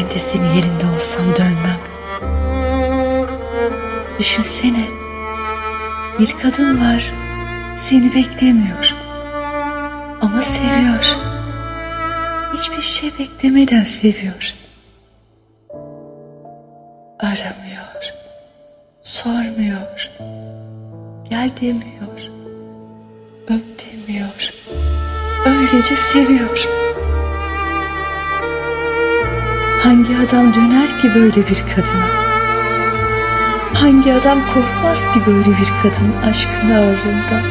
de senin yerinde olsam dönmem. Düşünsene. Bir kadın var. Seni beklemiyor. Ama seviyor. Hiçbir şey beklemeden seviyor. Aramıyor. Sormuyor. Gel demiyor. Öp demiyor. Öylece seviyor. Hangi adam döner ki böyle bir kadına? Hangi adam korkmaz ki böyle bir kadın aşkın ağrında?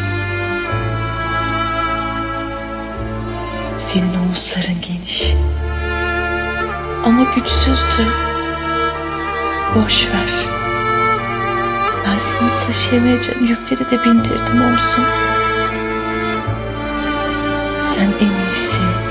Senin omuzların geniş. Ama güçsüzdü. Boş ver. Ben seni taşıyamayacağım yükleri de bindirdim omzum. Sen en iyisi.